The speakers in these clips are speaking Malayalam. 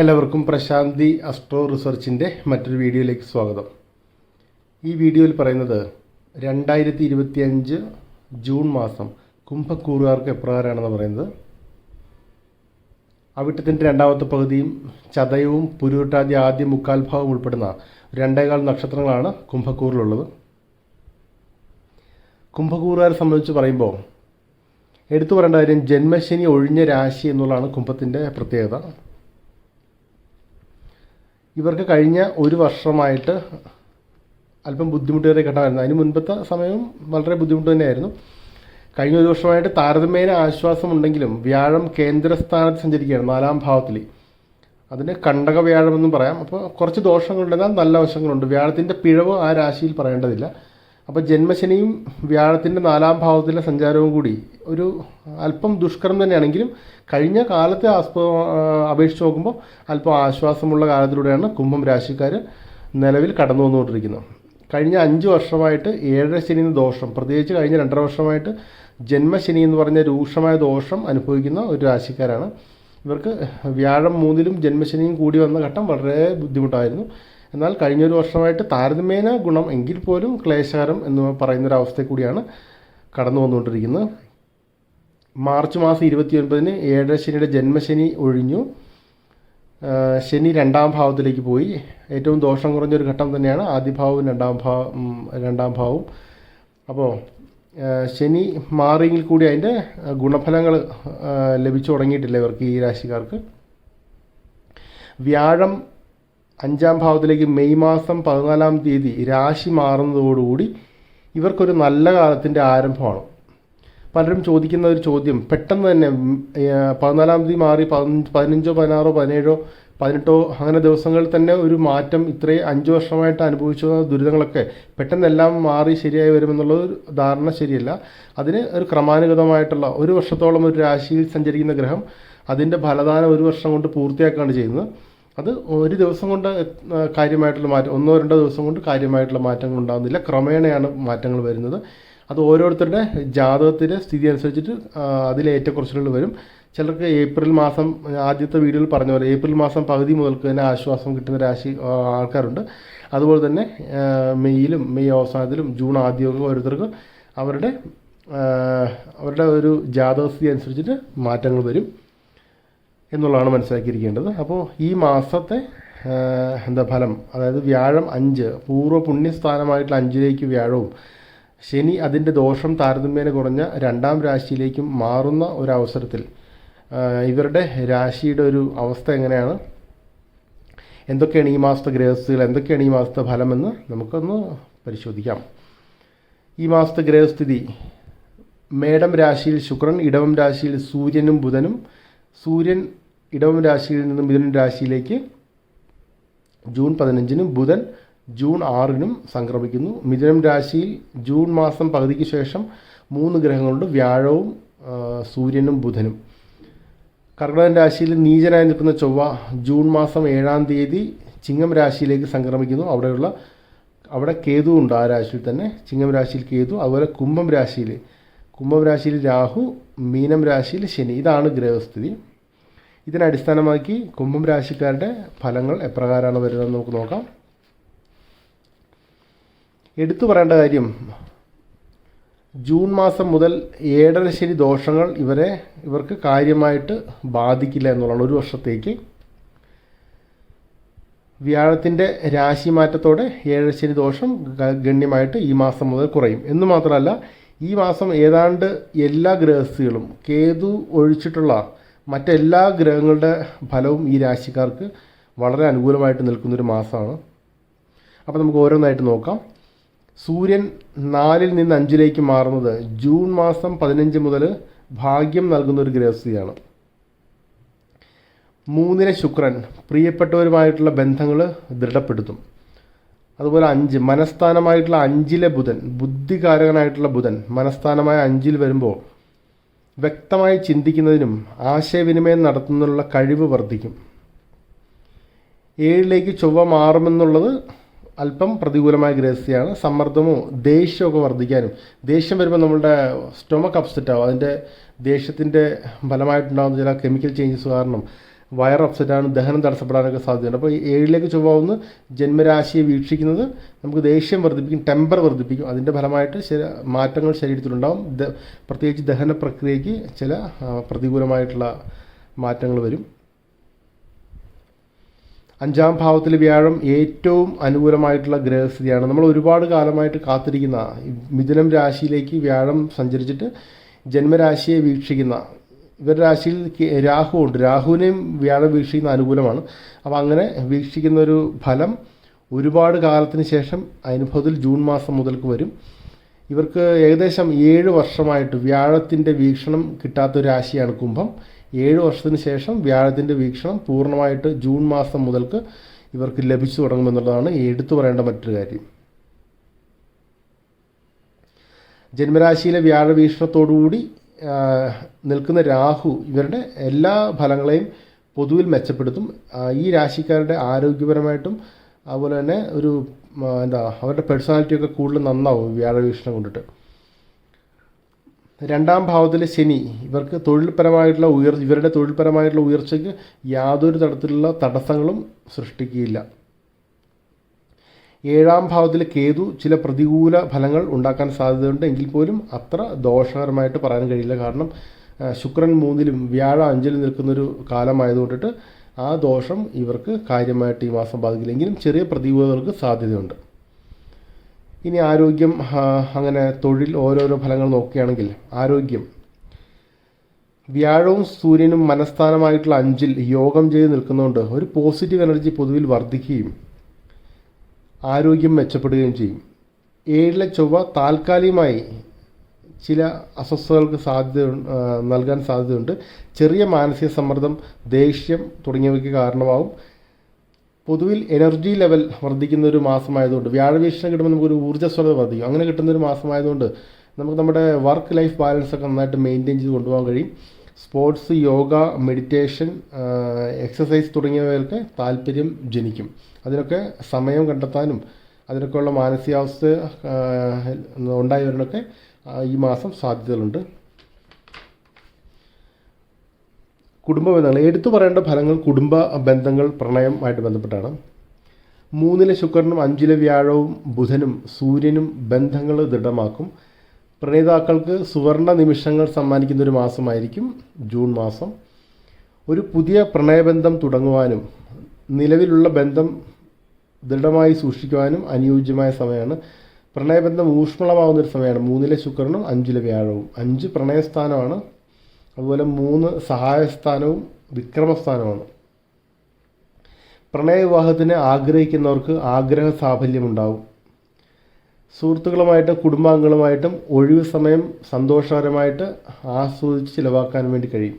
എല്ലാവർക്കും പ്രശാന്തി അസ്ട്രോ റിസർച്ചിന്റെ മറ്റൊരു വീഡിയോയിലേക്ക് സ്വാഗതം. ഈ വീഡിയോയിൽ പറയുന്നത് രണ്ടായിരത്തി ഇരുപത്തിയഞ്ച് ജൂൺ മാസം കുംഭക്കൂറുകാർക്ക് എപ്രകാരമാണെന്ന് പറയുന്നത്? അവിട്ടത്തിന്റെ രണ്ടാമത്തെ പകുതിയും ചതയവും പുരുട്ടാതി ആദ്യ മുക്കാൽ ഭാഗവും ഉൾപ്പെടുന്ന രണ്ടേകാൽ നക്ഷത്രങ്ങളാണ് കുംഭക്കൂറിലുള്ളത്. കുംഭക്കൂറുകാരെ സംബന്ധിച്ച് പറയുമ്പോൾ എടുത്തു പറയേണ്ട കാര്യം ജന്മശനി ഒഴിഞ്ഞ രാശി എന്നുള്ളതാണ് കുംഭത്തിന്റെ പ്രത്യേകത. ഇവർക്ക് കഴിഞ്ഞ ഒരു വർഷമായിട്ട് അല്പം ബുദ്ധിമുട്ടേറിയ ഘട്ടമായിരുന്നു. അതിന് മുൻപത്തെ സമയവും വളരെ ബുദ്ധിമുട്ട് തന്നെയായിരുന്നു. കഴിഞ്ഞ ഒരു വർഷമായിട്ട് താരതമ്യേന ആശ്വാസമുണ്ടെങ്കിലും വ്യാഴം കേന്ദ്രസ്ഥാനത്ത് സഞ്ചരിക്കുകയാണ് നാലാം ഭാവത്തിൽ അതിന് കണ്ടക വ്യാഴമെന്നും പറയാം. അപ്പോൾ കുറച്ച് ദോഷങ്ങളുണ്ട്. എന്നാൽ നല്ല വശങ്ങളുണ്ട്. വ്യാഴത്തിന്റെ പിഴവ് ആ രാശിയിൽ പറയേണ്ടതില്ല. അപ്പോൾ ജന്മശനിയും വ്യാഴത്തിന്റെ നാലാം ഭാവത്തിലെ സഞ്ചാരവും കൂടി ഒരു അല്പം ദുഷ്കരം തന്നെയാണെങ്കിലും കഴിഞ്ഞ കാലത്തെ ആസ്പ അപേക്ഷിച്ച് നോക്കുമ്പോൾ അല്പം ആശ്വാസമുള്ള കാലത്തിലൂടെയാണ് കുംഭം രാശിക്കാർ നിലവിൽ കടന്നു വന്നുകൊണ്ടിരിക്കുന്നത്. കഴിഞ്ഞ അഞ്ച് വർഷമായിട്ട് ഏഴര ശനി എന്ന ദോഷം പ്രത്യേകിച്ച് കഴിഞ്ഞ രണ്ടര വർഷമായിട്ട് ജന്മശനി എന്ന് പറഞ്ഞ രൂക്ഷമായ ദോഷം അനുഭവിക്കുന്ന ഒരു രാശിക്കാരാണ്. ഇവർക്ക് വ്യാഴം മൂന്നിലും ജന്മശനിയും കൂടി വന്ന ഘട്ടം വളരെ ബുദ്ധിമുട്ടായിരുന്നു. എന്നാൽ കഴിഞ്ഞൊരു വർഷമായിട്ട് താരതമ്യേന ഗുണം എങ്കിൽ പോലും ക്ലേശകരം എന്ന് പറയുന്നൊരവസ്ഥയിൽ കൂടിയാണ് കടന്നു വന്നുകൊണ്ടിരിക്കുന്നത്. മാർച്ച് മാസം ഇരുപത്തി ഒൻപതിന് ഏഴര ശനിയുടെ ജന്മശനി ഒഴിഞ്ഞു. ശനി രണ്ടാം ഭാവത്തിലേക്ക് പോയി. ഏറ്റവും ദോഷം കുറഞ്ഞൊരു ഘട്ടം തന്നെയാണ് ആദ്യ ഭാവവും രണ്ടാം ഭാവം രണ്ടാം ഭാവവും. അപ്പോൾ ശനി മാറിയെങ്കിൽ കൂടി അതിന്റെ ഗുണഫലങ്ങൾ ലഭിച്ചു തുടങ്ങിയിട്ടില്ല ഇവർക്ക് ഈ രാശിക്കാർക്ക്. വ്യാഴം അഞ്ചാം ഭാവത്തിലേക്ക് മെയ് മാസം പതിനാലാം തീയതി രാശി മാറുന്നതോടുകൂടി ഇവർക്കൊരു നല്ല കാലത്തിന്റെ ആരംഭമാണ്. പലരും ചോദിക്കുന്ന ഒരു ചോദ്യം പെട്ടെന്ന് തന്നെ പതിനാലാം തീയതി മാറി പതിനഞ്ചോ പതിനാറോ പതിനേഴോ പതിനെട്ടോ അങ്ങനെ ദിവസങ്ങളിൽ തന്നെ ഒരു മാറ്റം ഇത്രയും അഞ്ച് വർഷമായിട്ട് അനുഭവിച്ചു വന്ന ദുരിതങ്ങളൊക്കെ പെട്ടെന്നെല്ലാം മാറി ശരിയായി വരുമെന്നുള്ള ഒരു ധാരണ ശരിയല്ല. അതിന് ഒരു ക്രമാനുഗതമായിട്ടുള്ള ഒരു വർഷത്തോളം ഒരു രാശിയിൽ സഞ്ചരിക്കുന്ന ഗ്രഹം അതിന്റെ ഫലദാനം ഒരു വർഷം കൊണ്ട് പൂർത്തിയാക്കുകയാണ് ചെയ്യുന്നത്. അത് ഒരു ദിവസം കൊണ്ട് കാര്യമായിട്ടുള്ള മാറ്റം ഒന്നോ രണ്ടോ ദിവസം കൊണ്ട് കാര്യമായിട്ടുള്ള മാറ്റങ്ങൾ ഉണ്ടാകുന്നില്ല. ക്രമേണയാണ് മാറ്റങ്ങൾ വരുന്നത്. അത് ഓരോരുത്തരുടെ ജാതകത്തിലെ സ്ഥിതി അനുസരിച്ചിട്ട് അതിലെ ഏറ്റക്കുറച്ചിലുകൾ വരും. ചിലർക്ക് ഏപ്രിൽ മാസം ആദ്യത്തെ വീഡിയോയിൽ പറഞ്ഞ പോലെ ഏപ്രിൽ മാസം പകുതി മുതൽക്ക് തന്നെ ആശ്വാസം കിട്ടുന്ന രാശി ആൾക്കാരുണ്ട്. അതുപോലെ തന്നെ മെയ്യിലും മെയ് അവസാനത്തിലും ജൂൺ ആദ്യമൊക്കെ ഓരോരുത്തർക്ക് അവരുടെ അവരുടെ ഒരു ജാതകസ്ഥിതി അനുസരിച്ചിട്ട് മാറ്റങ്ങൾ വരും. എന്നുള്ളതാണ് മനസ്സിലാക്കിയിരിക്കേണ്ടത്. അപ്പോൾ ഈ മാസത്തെ എന്താ ഫലം അതായത് വ്യാഴം അഞ്ച് പൂർവ പുണ്യസ്ഥാനമായിട്ടുള്ള അഞ്ചിലേക്ക് വ്യാഴവും ശനി അതിന്റെ ദോഷം താരതമ്യേന കുറഞ്ഞ രണ്ടാം രാശിയിലേക്കും മാറുന്ന ഒരവസരത്തിൽ ഇവരുടെ രാശിയുടെ ഒരു അവസ്ഥ എങ്ങനെയാണ്? എന്തൊക്കെയാണ് ഈ മാസത്തെ ഗ്രഹസ്ഥികൾ എന്തൊക്കെയാണ് ഈ മാസത്തെ ഫലമെന്ന് നമുക്കൊന്ന് പരിശോധിക്കാം. ഈ മാസത്തെ ഗ്രഹസ്ഥിതി മേടം രാശിയിൽ ശുക്രൻ ഇടവം രാശിയിൽ സൂര്യനും ബുധനും സൂര്യൻ ഇടവം രാശിയിൽ നിന്നും മിഥുനൻ രാശിയിലേക്ക് ജൂൺ പതിനഞ്ചിനും ബുധൻ ജൂൺ ആറിനും സംക്രമിക്കുന്നു. മിഥുനം രാശിയിൽ ജൂൺ മാസം പകുതിക്ക് ശേഷം മൂന്ന് ഗ്രഹങ്ങളുണ്ട്. വ്യാഴവും സൂര്യനും ബുധനും. കർക്കിടകൻ രാശിയിൽ നീചനായി നിൽക്കുന്ന ചൊവ്വ ജൂൺ മാസം ഏഴാം തീയതി ചിങ്ങം രാശിയിലേക്ക് സംക്രമിക്കുന്നു. അവിടെയുള്ള അവിടെ കേതു ഉണ്ട് ആ രാശിയിൽ തന്നെ. ചിങ്ങം രാശിയിൽ കേതു അതുപോലെ കുംഭം രാശിയിൽ. കുംഭം രാശിയിൽ രാഹു മീനം രാശിയിൽ ശനി. ഇതാണ് ഗ്രഹസ്ഥിതി. ഇതിനെ അടിസ്ഥാനമാക്കി കുംഭം രാശിക്കാരുടെ ഫലങ്ങൾ എപ്രകാരമാണ് വരുന്നതെന്ന് നമുക്ക് നോക്കാം. എടുത്തു പറയേണ്ട കാര്യം ജൂൺ മാസം മുതൽ ഏഴര ശനി ദോഷങ്ങൾ ഇവരെ ഇവർക്ക് കാര്യമായിട്ട് ബാധിക്കില്ല എന്നുള്ളതാണ് ഒരു വർഷത്തേക്ക്. വ്യാഴത്തിന്റെ രാശി മാറ്റത്തോടെ ഏഴര ശനി ദോഷം ഗണ്യമായിട്ട് ഈ മാസം മുതൽ കുറയും. എന്ന് മാത്രമല്ല ഈ മാസം ഏതാണ്ട് എല്ലാ ഗ്രഹസ്ഥികളും കേതു ഒഴിച്ചിട്ടുള്ള മറ്റെല്ലാ ഗ്രഹങ്ങളുടെ ഫലവും ഈ രാശിക്കാർക്ക് വളരെ അനുകൂലമായിട്ട് നിൽക്കുന്നൊരു മാസമാണ്. അപ്പോൾ നമുക്ക് ഓരോന്നായിട്ട് നോക്കാം. സൂര്യൻ നാലിൽ നിന്ന് അഞ്ചിലേക്ക് മാറുന്നത് ജൂൺ മാസം പതിനഞ്ച് മുതൽ ഭാഗ്യം നൽകുന്ന ഒരു ഗ്രഹസ്ഥിതിയാണ്. മൂന്നിലെ ശുക്രൻ പ്രിയപ്പെട്ടവരുമായിട്ടുള്ള ബന്ധങ്ങൾ ദൃഢപ്പെടുത്തും. അതുപോലെ അഞ്ച് മനസ്ഥാനമായിട്ടുള്ള അഞ്ചിലെ ബുധൻ ബുദ്ധികാരകനായിട്ടുള്ള ബുധൻ മനസ്ഥാനമായ അഞ്ചിൽ വരുമ്പോൾ വ്യക്തമായി ചിന്തിക്കുന്നതിനും ആശയവിനിമയം നടത്തുന്നതിനുള്ള കഴിവ് വർദ്ധിക്കും. ഏഴിലേക്ക് ചൊവ്വ മാറുമെന്നുള്ളത് അല്പം പ്രതികൂലമായ ഗ്രഹസ്ഥയാണ് സമ്മർദ്ദമോ ദേഷ്യമൊക്കെ വർദ്ധിക്കാനും. ദേഷ്യം വരുമ്പോൾ നമ്മളുടെ സ്റ്റൊമക്ക് അപ്സെറ്റ് ആവും. അതിന്റെ ദേഷ്യത്തിന്റെ ഫലമായിട്ടുണ്ടാകുന്ന ചില കെമിക്കൽ ചേഞ്ചസ് കാരണം വയർ അപ്സെറ്റാണ് ദഹനം തടസ്സപ്പെടാനൊക്കെ സാധ്യതയുണ്ട്. അപ്പോൾ ഈ ഏഴിലേക്ക് ചൊവ്വാവുന്ന ജന്മരാശിയെ വീക്ഷിക്കുന്നത് നമുക്ക് ദേഷ്യം വർദ്ധിപ്പിക്കും ടെമ്പർ വർദ്ധിപ്പിക്കും. അതിന്റെ ഫലമായിട്ട് ചില മാറ്റങ്ങൾ ശരീരത്തിലുണ്ടാവും. പ്രത്യേകിച്ച് ദഹന പ്രക്രിയയ്ക്ക് ചില പ്രതികൂലമായിട്ടുള്ള മാറ്റങ്ങൾ വരും. അഞ്ചാം ഭാവത്തിൽ വ്യാഴം ഏറ്റവും അനുകൂലമായിട്ടുള്ള ഗ്രഹസ്ഥിതിയാണ്. നമ്മൾ ഒരുപാട് കാലമായിട്ട് കാത്തിരിക്കുന്ന മിഥുനം രാശിയിലേക്ക് വ്യാഴം സഞ്ചരിച്ചിട്ട് ജന്മരാശിയെ വീക്ഷിക്കുന്ന ഇവരുടെ രാശിയിൽ രാഹു ഉണ്ട്. രാഹുവിനെയും വ്യാഴം വീക്ഷിക്കുന്ന അനുകൂലമാണ്. അപ്പോൾ അങ്ങനെ വീക്ഷിക്കുന്ന ഒരു ഫലം ഒരുപാട് കാലത്തിന് ശേഷം അനുഭവത്തിൽ ജൂൺ മാസം മുതൽക്ക് വരും. ഇവർക്ക് ഏകദേശം ഏഴ് വർഷമായിട്ട് വ്യാഴത്തിന്റെ വീക്ഷണം കിട്ടാത്ത ഒരു രാശിയാണ് കുംഭം. ഏഴ് വർഷത്തിന് ശേഷം വ്യാഴത്തിന്റെ വീക്ഷണം പൂർണമായിട്ട് ജൂൺ മാസം മുതൽക്ക് ഇവർക്ക് ലഭിച്ചു തുടങ്ങുമെന്നുള്ളതാണ് എടുത്തു പറയേണ്ട മറ്റൊരു കാര്യം. ജന്മരാശിയിലെ വ്യാഴവീക്ഷണത്തോടുകൂടി നിൽക്കുന്ന രാഹു ഇവരുടെ എല്ലാ ഫലങ്ങളെയും പൊതുവിൽ മെച്ചപ്പെടുത്തും. ഈ രാശിക്കാരുടെ ആരോഗ്യപരമായിട്ടും അതുപോലെ തന്നെ ഒരു എന്താ അവരുടെ പേഴ്സണാലിറ്റിയൊക്കെ കൂടുതൽ നന്നാവും വ്യാഴവീക്ഷണം കൊണ്ടിട്ട്. രണ്ടാം ഭാവത്തിലെ ശനി ഇവർക്ക് തൊഴിൽപരമായിട്ടുള്ള ഉയർ ഇവരുടെ തൊഴിൽപരമായിട്ടുള്ള ഉയർച്ചയ്ക്ക് യാതൊരു തരത്തിലുള്ള തടസ്സങ്ങളും സൃഷ്ടിക്കുകയില്ല. ഏഴാം ഭാവത്തിൽ കേതു ചില പ്രതികൂല ഫലങ്ങൾ ഉണ്ടാക്കാൻ സാധ്യതയുണ്ട് എങ്കിൽ പോലും അത്ര ദോഷകരമായിട്ട് പറയാൻ കഴിയില്ല. കാരണം ശുക്രൻ മൂന്നിലും വ്യാഴ അഞ്ചിലും നിൽക്കുന്നൊരു കാലമായതുകൊണ്ടിട്ട് ആ ദോഷം ഇവർക്ക് കാര്യമായിട്ട് ഈ മാസം ബാധിക്കില്ലെങ്കിലും ചെറിയ പ്രതികൂലതകൾക്ക് സാധ്യതയുണ്ട്. ഇനി ആരോഗ്യം അങ്ങനെ തൊഴിൽ ഓരോരോ ഫലങ്ങൾ നോക്കുകയാണെങ്കിൽ ആരോഗ്യം. വ്യാഴവും സൂര്യനും മനസ്ഥാനമായിട്ടുള്ള അഞ്ചിൽ യോഗം ചെയ്ത് നിൽക്കുന്നതുകൊണ്ട് ഒരു പോസിറ്റീവ് എനർജി പൊതുവിൽ വർദ്ധിക്കുകയും ആരോഗ്യം മെച്ചപ്പെടുകയും ചെയ്യും. ഏഴിലെ ചൊവ്വ താൽക്കാലികമായി ചില അസ്വസ്ഥതകൾക്ക് സാധ്യത നൽകാൻ സാധ്യതയുണ്ട്. ചെറിയ മാനസിക സമ്മർദ്ദം ദേഷ്യം തുടങ്ങിയവയ്ക്ക് കാരണമാവും. പൊതുവിൽ എനർജി ലെവൽ വർദ്ധിക്കുന്ന ഒരു മാസമായതുകൊണ്ട് വ്യാഴവീക്ഷണം കിട്ടുമ്പോൾ നമുക്കൊരു ഊർജസ്വലത വർദ്ധിക്കും. അങ്ങനെ കിട്ടുന്ന ഒരു മാസമായതുകൊണ്ട് നമുക്ക് നമ്മുടെ വർക്ക് ലൈഫ് ബാലൻസ് ഒക്കെ നന്നായിട്ട് മെയിന്റെയിൻ ചെയ്ത് കൊണ്ടുപോകാൻ കഴിയും. സ്പോർട്സ് യോഗ മെഡിറ്റേഷൻ എക്സസൈസ് തുടങ്ങിയവയൊക്കെ താല്പര്യം ജനിക്കും. അതിനൊക്കെ സമയം കണ്ടെത്താനും അതിനൊക്കെയുള്ള മാനസികാവസ്ഥ ആ, ഉണ്ടായി വരാനൊക്കെ ആ, ഈ മാസം സാധ്യതകളുണ്ട്. കുടുംബ ബന്ധങ്ങൾ. എടുത്തു പറയേണ്ട ഫലങ്ങൾ കുടുംബ ബന്ധങ്ങൾ പ്രണയമായിട്ട് ബന്ധപ്പെട്ടാണ്. മൂന്നിലെ ശുക്രനും അഞ്ചിലെ വ്യാഴവും ബുധനും സൂര്യനും ബന്ധങ്ങൾ ദൃഢമാക്കും. പ്രണയിതാക്കൾക്ക് സുവർണ നിമിഷങ്ങൾ സമ്മാനിക്കുന്ന ഒരു മാസമായിരിക്കും ജൂൺ മാസം. ഒരു പുതിയ പ്രണയബന്ധം തുടങ്ങുവാനും നിലവിലുള്ള ബന്ധം ദൃഢമായി സൂക്ഷിക്കുവാനും അനുയോജ്യമായ സമയമാണ്. പ്രണയബന്ധം ഊഷ്മളമാവുന്ന ഒരു സമയമാണ്. മൂന്നിലെ ശുക്രനും അഞ്ചിലെ വ്യാഴവും. അഞ്ച് പ്രണയസ്ഥാനമാണ്. അതുപോലെ മൂന്ന് സഹായസ്ഥാനവും വിക്രമസ്ഥാനമാണ്. പ്രണയവിവാഹത്തിന് ആഗ്രഹിക്കുന്നവർക്ക് ആഗ്രഹ സാഫല്യമുണ്ടാവും സുഹൃത്തുക്കളുമായിട്ടും കുടുംബാംഗങ്ങളുമായിട്ടും ഒഴിവ് സമയം സന്തോഷകരമായിട്ട് ആസ്വദിച്ച് ചിലവാക്കാൻ വേണ്ടി കഴിയും.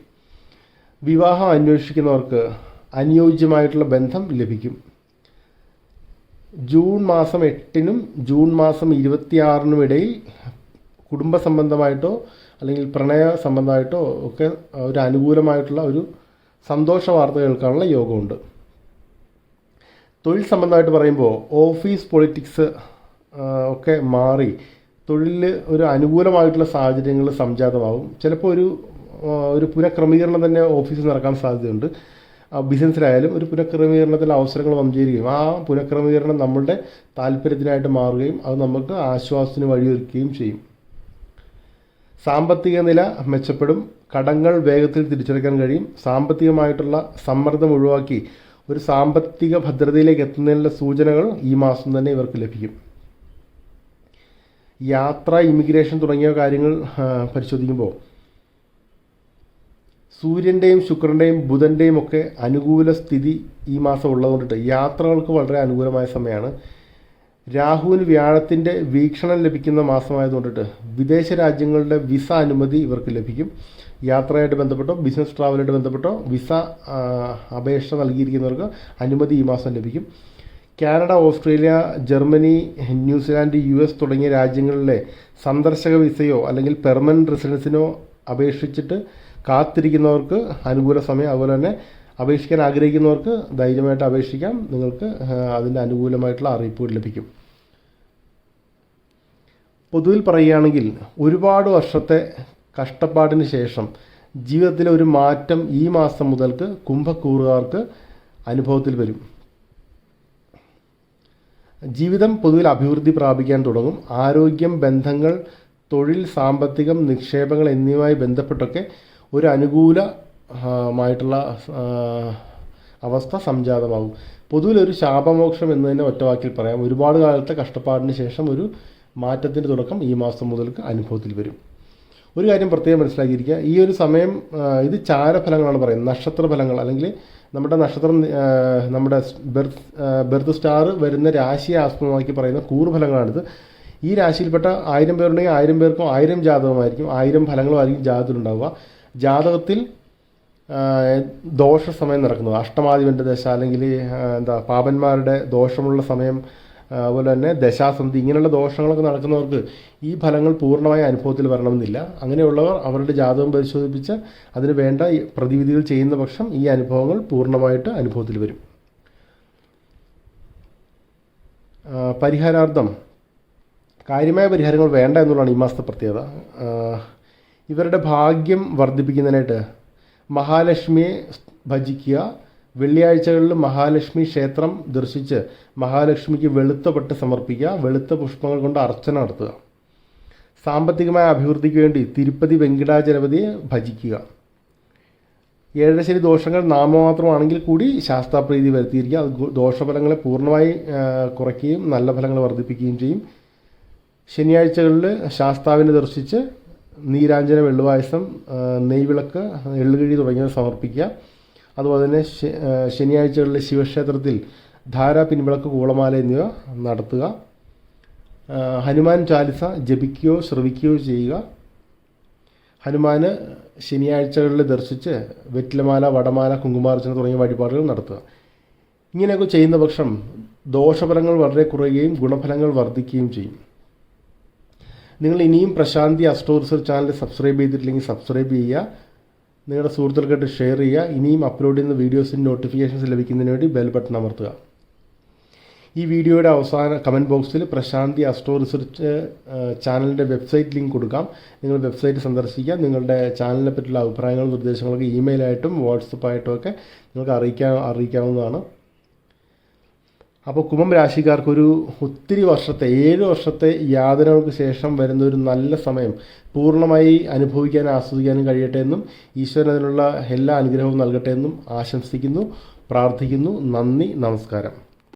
വിവാഹം അന്വേഷിക്കുന്നവർക്ക് അനുയോജ്യമായിട്ടുള്ള ബന്ധം ലഭിക്കും. ജൂൺ മാസം എട്ടിനും ജൂൺ മാസം ഇരുപത്തിയാറിനും ഇടയിൽ കുടുംബ സംബന്ധമായിട്ടോ അല്ലെങ്കിൽ പ്രണയ സംബന്ധമായിട്ടോ ഒക്കെ ഒരു അനുകൂലമായിട്ടുള്ള ഒരു സന്തോഷ വാർത്ത കേൾക്കാനുള്ള യോഗമുണ്ട്. തൊഴിൽ സംബന്ധമായിട്ട് പറയുമ്പോൾ ഓഫീസ് പൊളിറ്റിക്സ് ഒക്കെ മാറി. തൊഴിലിൽ ഒരു അനുകൂലമായിട്ടുള്ള സാഹചര്യങ്ങൾ സംജാതമാവും. ചിലപ്പോൾ ഒരു ഒരു പുനഃക്രമീകരണം തന്നെ ഓഫീസിൽ നടക്കാൻ സാധ്യതയുണ്ട്. ബിസിനസ്സിലായാലും ഒരു പുനഃക്രമീകരണത്തിൽ അവസരങ്ങൾ വന്നു ചേരുകയും ആ പുനഃക്രമീകരണം നമ്മളുടെ താല്പര്യത്തിനായിട്ട് മാറുകയും അത് നമുക്ക് ആശ്വാസത്തിന് വഴിയൊരുക്കുകയും ചെയ്യും. സാമ്പത്തിക നില മെച്ചപ്പെടും. കടങ്ങൾ വേഗത്തിൽ തിരിച്ചടയ്ക്കാൻ കഴിയും. സാമ്പത്തികമായിട്ടുള്ള സമ്മർദ്ദം ഒഴിവാക്കി ഒരു സാമ്പത്തിക ഭദ്രതയിലേക്ക് എത്തുന്നതിനുള്ള സൂചനകൾ ഈ മാസം തന്നെ ഇവർക്ക് ലഭിക്കും. യാത്ര ഇമിഗ്രേഷൻ തുടങ്ങിയ കാര്യങ്ങൾ പരിശോധിക്കുമ്പോൾ സൂര്യന്റെയും ശുക്രന്റെയും ബുധന്റെയും ഒക്കെ അനുകൂല സ്ഥിതി ഈ മാസം ഉള്ളതുകൊണ്ടിട്ട് യാത്രകൾക്ക് വളരെ അനുകൂലമായ സമയമാണ് രാഹുവിന് വ്യാഴത്തിന്റെ വീക്ഷണം ലഭിക്കുന്ന മാസമായതുകൊണ്ടിട്ട് വിദേശ രാജ്യങ്ങളുടെ വിസ അനുമതി ഇവർക്ക് ലഭിക്കും. യാത്രയായിട്ട് ബന്ധപ്പെട്ടോ ബിസിനസ് ട്രാവലായിട്ട് ബന്ധപ്പെട്ടോ വിസ അപേക്ഷ നൽകിയിരിക്കുന്നവർക്ക് അനുമതി ഈ മാസം ലഭിക്കും. Canada Australia Germany New Zealand U S തുടങ്ങിയ രാജ്യങ്ങളിലെ സന്ദർശക വിസയോ അല്ലെങ്കിൽ പെർമനന്റ് റെസിഡൻസിനോ അപേക്ഷിച്ചിട്ട് കാത്തിരിക്കുന്നവർക്ക് അനുകൂല സമയം അതുപോലെ തന്നെ അപേക്ഷിക്കാൻ ആഗ്രഹിക്കുന്നവർക്ക് ധൈര്യമായിട്ട് അപേക്ഷിക്കാം. നിങ്ങൾക്ക് അതിന്റെ അനുകൂലമായിട്ടുള്ള അറിയിപ്പുകൾ ലഭിക്കും. പൊതുവിൽ പറയുകയാണെങ്കിൽ ഒരുപാട് വർഷത്തെ കഷ്ടപ്പാടിന് ശേഷം ജീവിതത്തിലെ ഒരു മാറ്റം ഈ മാസം മുതൽക്ക് കുംഭക്കൂറുകാർക്ക് അനുഭവത്തിൽ വരും. ജീവിതം പൊതുവിൽ അഭിവൃദ്ധി പ്രാപിക്കാൻ തുടങ്ങും. ആരോഗ്യം ബന്ധങ്ങൾ തൊഴിൽ സാമ്പത്തികം നിക്ഷേപങ്ങൾ എന്നിവയുമായി ബന്ധപ്പെട്ടൊക്കെ ഒരു അനുകൂല മായിട്ടുള്ള അവസ്ഥ സംജാതമാകും. പൊതുവിൽ ഒരു ശാപമോക്ഷം എന്ന് തന്നെ ഒറ്റവാക്കിൽ പറയാം. ഒരുപാട് കാലത്തെ കഷ്ടപ്പാടിന് ശേഷം ഒരു മാറ്റത്തിന്റെ തുടക്കം ഈ മാസം മുതൽക്ക് അനുഭവത്തിൽ വരും. ഒരു കാര്യം പ്രത്യേകം മനസ്സിലാക്കിയിരിക്കുക. ഈ ഒരു സമയം ഇത് ചാരഫലങ്ങളാണ് പറയുന്നത്. നക്ഷത്ര ഫലങ്ങൾ അല്ലെങ്കിൽ നമ്മുടെ നക്ഷത്രം നമ്മുടെ ബെർത്ത് ബെർത്ത് സ്റ്റാർ വരുന്ന രാശിയെ ആസ്പദമാക്കി പറയുന്ന കൂറുഫലങ്ങളാണിത്. ഈ രാശിയിൽപ്പെട്ട ആയിരം പേരുണ്ടെങ്കിൽ ആയിരം പേർക്കും ആയിരം ജാതകമായിരിക്കും. ആയിരം ഫലങ്ങളുമായിരിക്കും ജാതകത്തിലുണ്ടാവുക ജാതകത്തിൽ ദോഷ സമയം നടക്കുന്നത് അഷ്ടമാധിപന്റെ ദശ അല്ലെങ്കിൽ എന്താ പാപന്മാരുടെ ദോഷമുള്ള സമയം അതുപോലെ തന്നെ ദശാസന്ധി ഇങ്ങനെയുള്ള ദോഷങ്ങളൊക്കെ നടക്കുന്നവർക്ക് ഈ ഫലങ്ങൾ പൂർണമായ അനുഭവത്തിൽ വരണമെന്നില്ല. അങ്ങനെയുള്ളവർ അവരുടെ ജാതകം പരിശോധിപ്പിച്ച് അതിന് വേണ്ട പ്രതിവിധികൾ ചെയ്യുന്ന പക്ഷം ഈ അനുഭവങ്ങൾ പൂർണമായിട്ട് അനുഭവത്തിൽ വരും. പരിഹാരാർത്ഥം. കാര്യമായ പരിഹാരങ്ങൾ വേണ്ട എന്നുള്ളതാണ് ഈ മാസത്തെ പ്രത്യേകത. ഇവരുടെ ഭാഗ്യം വർദ്ധിപ്പിക്കുന്നതിനായിട്ട് മഹാലക്ഷ്മിയെ ഭജിക്കുക വെള്ളിയാഴ്ചകളിൽ മഹാലക്ഷ്മി ക്ഷേത്രം ദർശിച്ച് മഹാലക്ഷ്മിക്ക് വെളുത്ത പട്ട് സമർപ്പിക്കുക വെളുത്ത പുഷ്പങ്ങൾ കൊണ്ട് അർച്ചന നടത്തുക. സാമ്പത്തികമായ അഭിവൃദ്ധിക്ക് വേണ്ടി തിരുപ്പതി വെങ്കിടാചലപതിയെ ഭജിക്കുക. ഏഴരശ്ശേരി ദോഷങ്ങൾ നാമമാത്രമാണെങ്കിൽ കൂടി ശാസ്താപ്രീതി വരുത്തിയിരിക്കുക. അത് ദോഷഫലങ്ങളെ പൂർണമായി കുറയ്ക്കുകയും നല്ല ഫലങ്ങൾ വർദ്ധിപ്പിക്കുകയും ചെയ്യും. ശനിയാഴ്ചകളിൽ ശാസ്താവിനെ ദർശിച്ച് നീരാഞ്ജന വെള്ളുവായസം നെയ്വിളക്ക് എള്ളുകിഴി തുടങ്ങിയവ സമർപ്പിക്കുക. അതുപോലെ തന്നെ ശനിയാഴ്ചകളിൽ ശിവക്ഷേത്രത്തിൽ ധാര പിൻവിളക്ക് കൂളമാല എന്നിവ നടത്തുക. ഹനുമാൻ ചാലിസ ജപിക്കുകയോ ശ്രവിക്കുകയോ ചെയ്യുക. ഹനുമാന് ശനിയാഴ്ചകളിൽ ദർശിച്ച് വെറ്റിലമാല വടമാല കുങ്കുമാർച്ചന തുടങ്ങിയ വഴിപാടുകൾ നടത്തുക. ഇങ്ങനെയൊക്കെ ചെയ്യുന്ന പക്ഷം ദോഷഫലങ്ങൾ വളരെ കുറയുകയും ഗുണഫലങ്ങൾ വർദ്ധിക്കുകയും ചെയ്യും. നിങ്ങൾ ഇനിയും Prashanthi astro research channel subscribe ചെയ്തിട്ടില്ലെങ്കിൽ സബ്സ്ക്രൈബ് ചെയ്യുക. നിങ്ങളുടെ സുഹൃത്തുക്കൾക്കായിട്ട് ഷെയർ ചെയ്യുക. ഇനിയും അപ്ലോഡ് ചെയ്യുന്ന വീഡിയോസിന്റെ നോട്ടിഫിക്കേഷൻസ് ലഭിക്കുന്നതിന് വേണ്ടി ബെൽ ബട്ടൺ അമർത്തുക. ഈ വീഡിയോയുടെ അവസാന കമന്റ് ബോക്സിൽ പ്രശാന്തി അസ്ട്രോ റിസർച്ച് ചാനലിന്റെ വെബ്സൈറ്റ് ലിങ്ക് കൊടുക്കാം. നിങ്ങൾ വെബ്സൈറ്റ് സന്ദർശിക്കുക. നിങ്ങളുടെ ചാനലിനെ പറ്റിയുള്ള അഭിപ്രായങ്ങളും നിർദ്ദേശങ്ങളൊക്കെ ഇമെയിലായിട്ടും വാട്സപ്പായിട്ടും ഒക്കെ നിങ്ങൾക്ക് അറിയിക്കാൻ അറിയിക്കാവുന്നതാണ്. അപ്പോൾ കുംഭം രാശിക്കാർക്കൊരു ഒത്തിരി വർഷത്തെ ഏഴ് വർഷത്തെ യാതനകൾക്ക് ശേഷം വരുന്ന ഒരു നല്ല സമയം പൂർണമായി അനുഭവിക്കാനും ആസ്വദിക്കാനും കഴിയട്ടെ എന്നും ഈശ്വരൻ അതിനുള്ള എല്ലാ അനുഗ്രഹവും നൽകട്ടെ എന്നും ആശംസിക്കുന്നു പ്രാർത്ഥിക്കുന്നു. നന്ദി നമസ്കാരം.